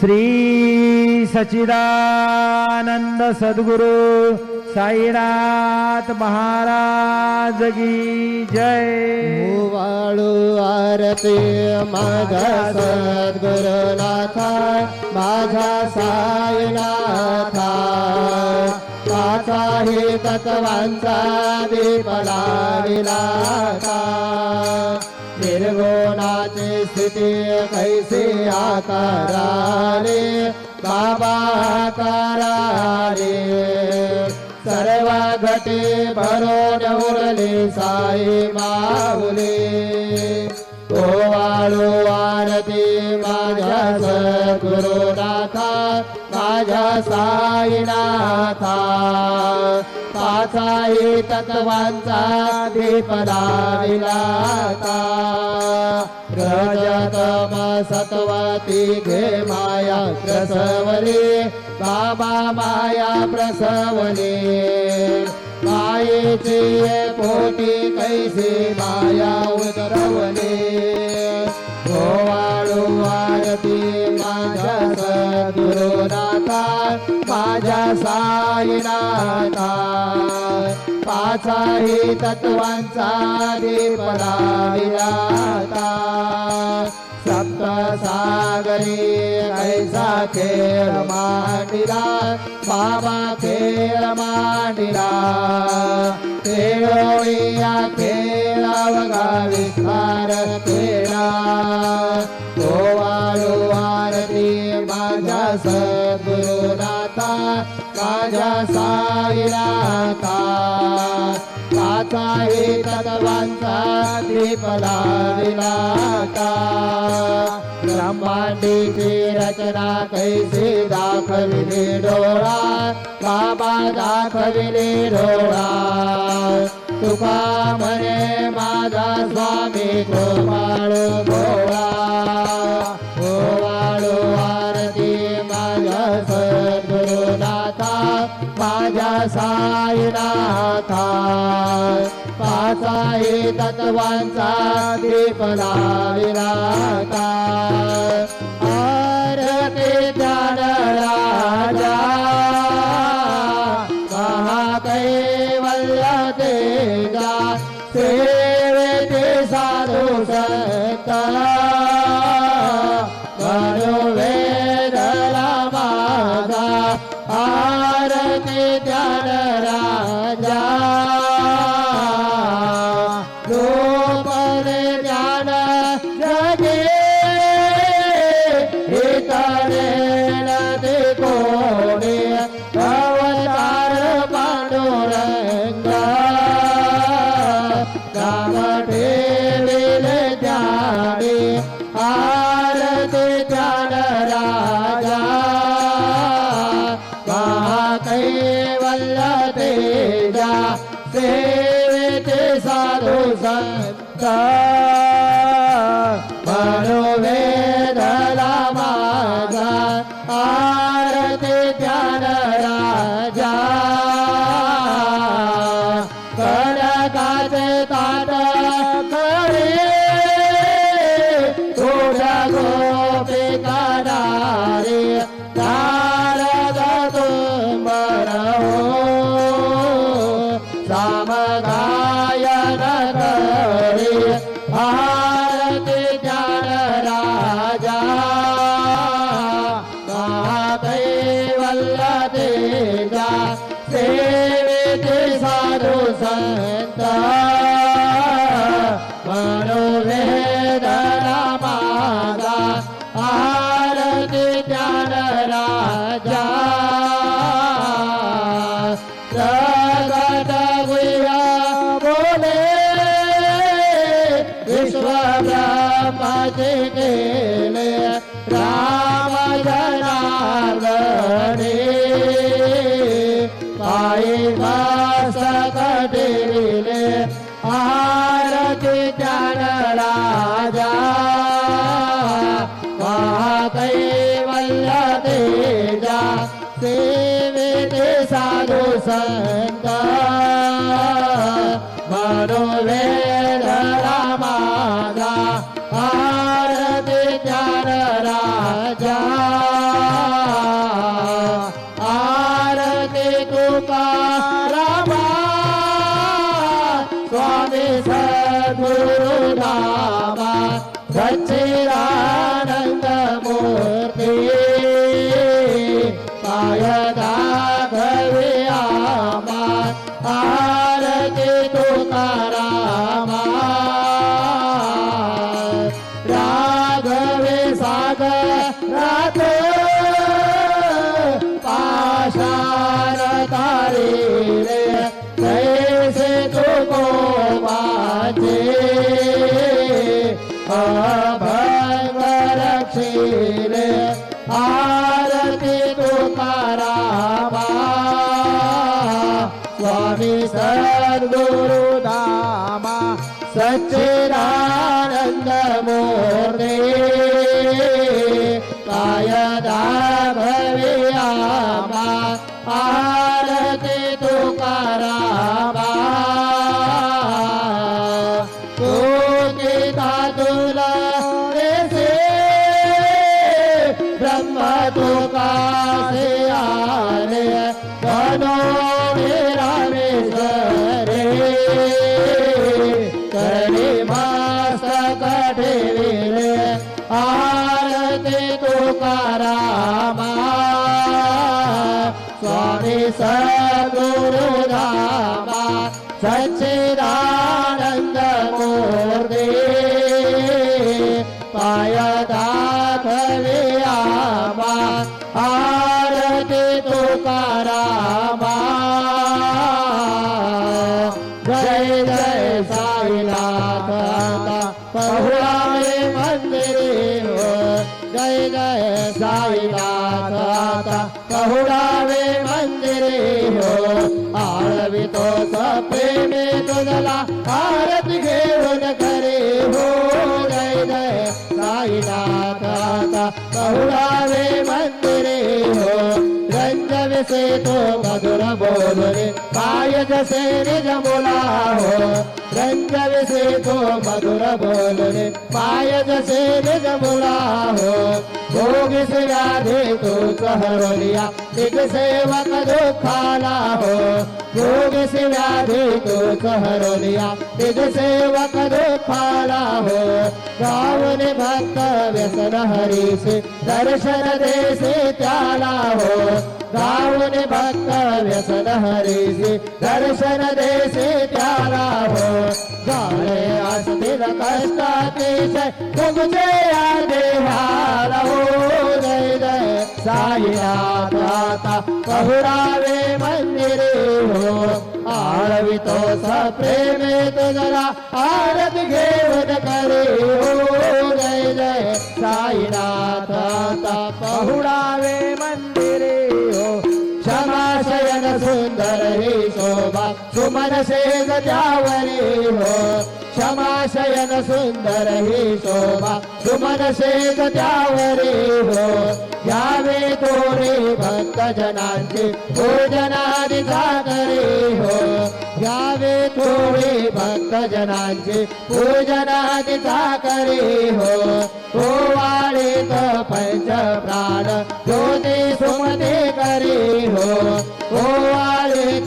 श्री सचिदानंद सद्गुरु साईनाथ महाराज की जय। वाळू आरती माझा सद्गुरुनाथा माझा साईनाथा। पाचाही तत्वांचा दीपला लाविलाता निर्गुणाची स्थिती कैसी आकाराने बाबा करारे सर्व घटे भरून उरले साई माऊले। तो वाळो आरती माझ्या सद्गुरुनाथा माझ्या साईनाथा। पाचाई तत्वांचा दीपदा विलाता। रजतम सत्वती घे माया प्रसवले बाबा माया प्रसवने मायेचे पोटी कैसी माया उतरवली. गोवाळू आरती माझ्या सद्गुरुनाथा माझ्या साईनाथा पाचाही तत्वांचा दीप लाविलाता सप्त सागरे ऐसा खेळ मांडिला बाबा खेळ मांडिला. खेळोळीया खेळावगा विस्तार आहे तत्वांचा दीप लाविलाता ब्रह्मांडीची रचना कैसे दाखविले डोळा? बाबा दाखविले डोळा. तुका म्हणे माझा स्वामी गोपाळ गोळा. तत्वांचा दीप लाविलाता नदी कोणे अवतार आरती गुरु नामा सच्चिदानंद मूर्ती पायदा घरे आमा आरती तुकारामा। राघवे सागर रात पाशार तारे रे अभंग रक्षिले आरती तुकारामा स्वामी सद्गुरु धामा मोरे काय दाभवे स्वामी सद्गुरु धामा सच्चिदानंद मूर्ती पाय हो आळवितो प्रेमे तुझला आरती घेऊन करे हो. जय जय. साईनाथ बहुळावे मंदिरे हो. रंजविसे तो मधुर बोलणे. पाय जसे निज बोला हो. रंग विसे तो मधुर बोलणे. पाय जसे निज मुला हो. भोगिस व्याधे तो कहरोलिया एक सेवक दुखाला हो. भोगिस व्याधे तो कहरोलिया एक सेवक दुखाला हो. गावन भक्त व्यसन हरीसे. दर्शन देसे त्याला हो. गाऊन भक्त व्यसन हरीसे दर्शन देसे त्याला हो. झाले असतील कष्टातिशय तुमचे या देवाला हो. जय जय साईनाथ आता पहुरावे मंदिरे हो. आळवितो प्रेमे तुझला आरत घेऊन करे हो. जय जय साईनाथ आता पहुडावे सुंदर शोभा. सुमन शेज त्यावरी हो. क्षमाशयन सुंदर ही शोभा. सुमन शेज त्यावरी हो. यावे तोरे भक्त जनांचे. भोजनादि करे हो. यावे तोरे भक्त जनांचे. पूजनादि करे हो हो. वाळे तो पंच प्राण. ज्योती सुमते करे हो. हो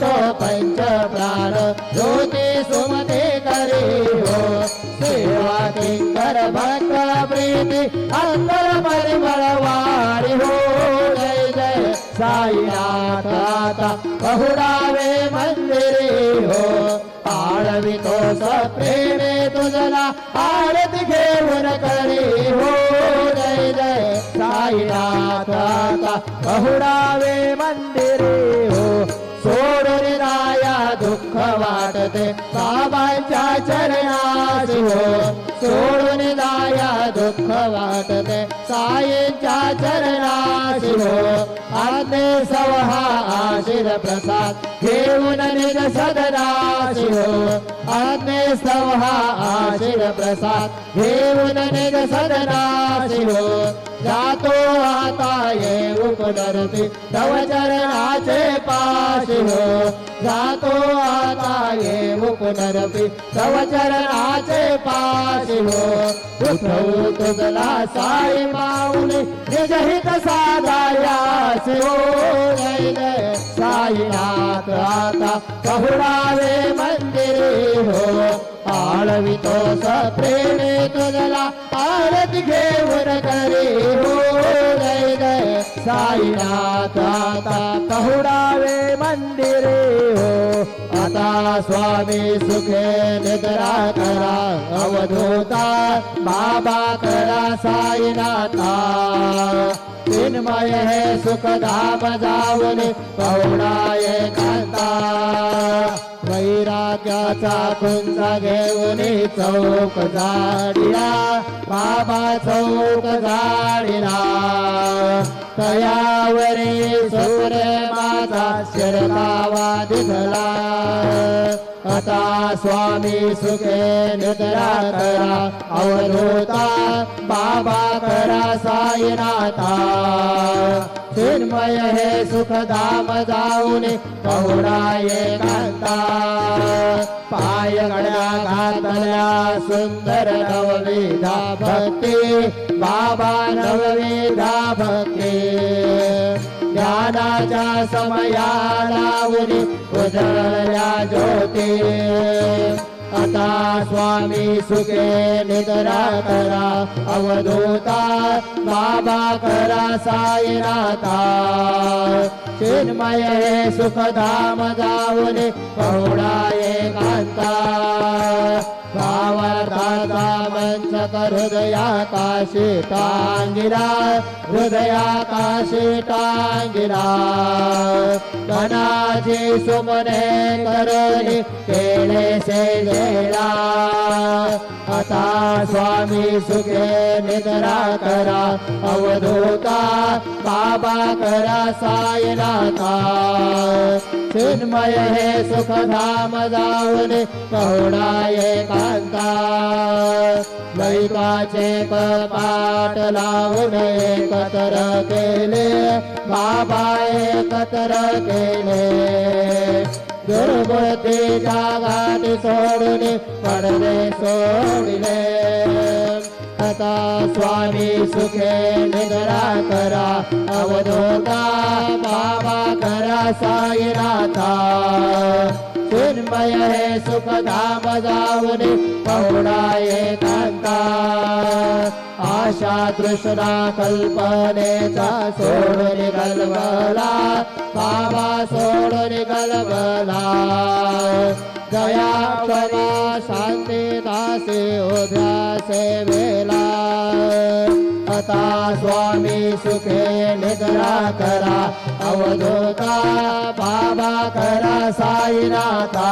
तो पंच प्राण ज्योती सुमते करी हो। सेवा किंकर भक्त प्रीती अंतर परिमळ वारी हो। जय जय साईनाथ आता बहुरावे मंदिरी हो। आळवितो प्रेमे तुझला आरती घेऊन कर साईनाथ आता पहुडावे मंदिरे हो. सोडून राया दुःख वाटते. बाबांच्या चरणास हो. सोडून राया दुःख वाटते. साईंच्या चरणास हो. आते सवहा आशीर प्रसाद. घेऊन निज सदनास हो. आते सवहा प्रसाद. घेऊन निज सदनास हो. जातो आता ये पुनरती तव चरणाचे पाश जातो आता ये पुनरती तव चरणाचे पाश हो उठवू तुझला साई माऊली. निजहित हित साधायास हो साईनाथ. आता पहुडावे मंदिरे हो आळवितो प्रेमे तुझला आरत घेवर करे हो जय जय साईनाथ. आता मंदिरे हो. आता स्वामी सुखे निद्रा करा. अवधूता बाबा करा साईनाथा. तिन्मय है सुख धाम कहुडाय कांता. बाबाचा वाक्याचा घेऊन चौक झाडिला. बाबा चौक झाडिला. तयावरी सूर माझा शिरकावा दिसला. आता स्वामी सुखे निद्रा करा अवधूता. बाबा करा साईनाथा. चिन्मय हे सुखधाम जाऊन पहुडा गड्या सुंदर नवविधा भक्ती बाबा नवविधा भक्ती। ज्ञानाच्या समयाला उरी उजळल्या ज्योती। आता स्वामी सुखे निद्रा करा अवधूता बाबा करा साईनाथा. चिन्मय हे सुखधाम जाऊन पहुडा एकांता हृदयाकाशे टाङ्गिरा हृदयाकाशे टाङ्गिरा मनाजे मनाची सुमने करोनी केले से जेला आता स्वामी सुखे निद्रा करा अवधूता बाबा करा सायनाथा। चिन्मय हे सुखधाम जाऊन पहुडा कांता। दैवाचे कपाट लावून एकत्र केले. बाबा एकत्र केले. दुर्बुद्धीच्या गाठी सोडून पडले सोडले. आता स्वामी सुखे निद्रा करा. अवधोता बाबा करा साईनाथा. चिन्मय हे सुखधाम जाऊन पहुडा एकांता आशा तृष्णा कल्पनेचा सोडून गलबला बाबा सोडून गलबला दया क्षमा शांती दासे उभ्या वेला। आता स्वामी सुखे निद्रा करा अवधूता बाबा करा साईनाथा.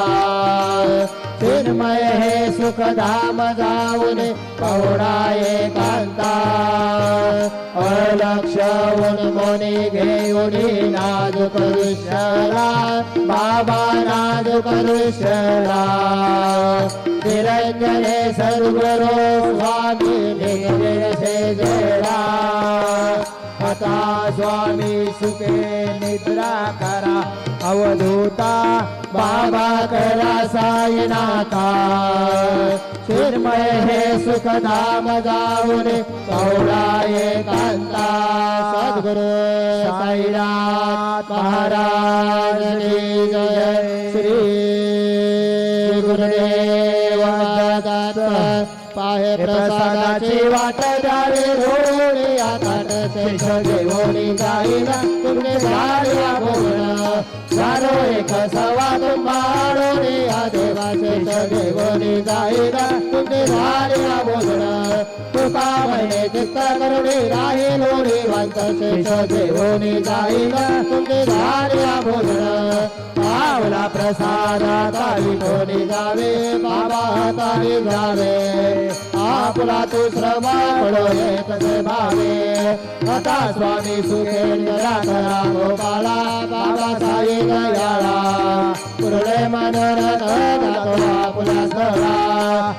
चिन्मय हे सुखधाम जाऊन पवडा एकांता अलक्षवून मोनी घेऊन नाद करुषला बाबा नाद करुषला निरंजने सद्गुरु स्वामी निर्देशे जयला आता स्वामी सुखे निद्रा करा. अवधूता बाबा करा साईनाथा. चिरमय हे सुखधाम जाऊन कौडा एकांता सद्गुरु साईनाथ महाराज जय. या देवा शेष देवोनी जाईना तुमने झाल्या बोलणं तुका म्हणे चित्त करुणी राही लोणी वांत शेष देवोनी जाईना तुमने झाल्या बोलणं पावला प्रसादाताई कोणी जावे बाबा हाताने जावे आपला तू श्रमा श्रवण कसे भावे आता स्वामी सुखे निरा करा गोपाळा बाबा साई दयाळा पुरळे मनोरथ जातो आपल्या स्थळा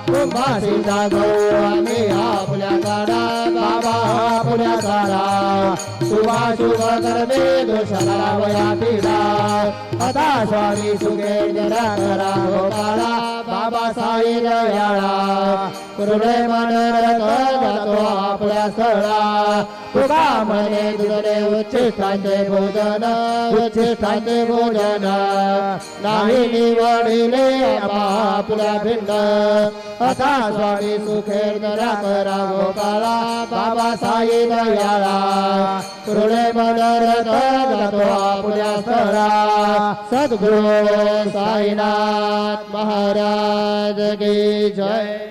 कुंभाशी जागो आम्ही आपले काळा बाबा आपल्या शुभा शुभ कर्मे दोषाला वया पिढा आता स्वामी सुखे जरा करा गोपाळा. बाबा साई दयाळा. कुरुडे मनोरथ जातो आपल्या सळा तुका म्हणे तुझे उच्चिष्टांचे भोजन उच्चिष्टांचे भोजन. नाही निवडिले आपल्या भिंड। आता स्वामी सुखेर जरा करा गोपाळा बाबा साई दयाळा। कृणे मनोरथ जातो आपल्या स्थळा सद्गुरु साईनाथ महाराज की जय।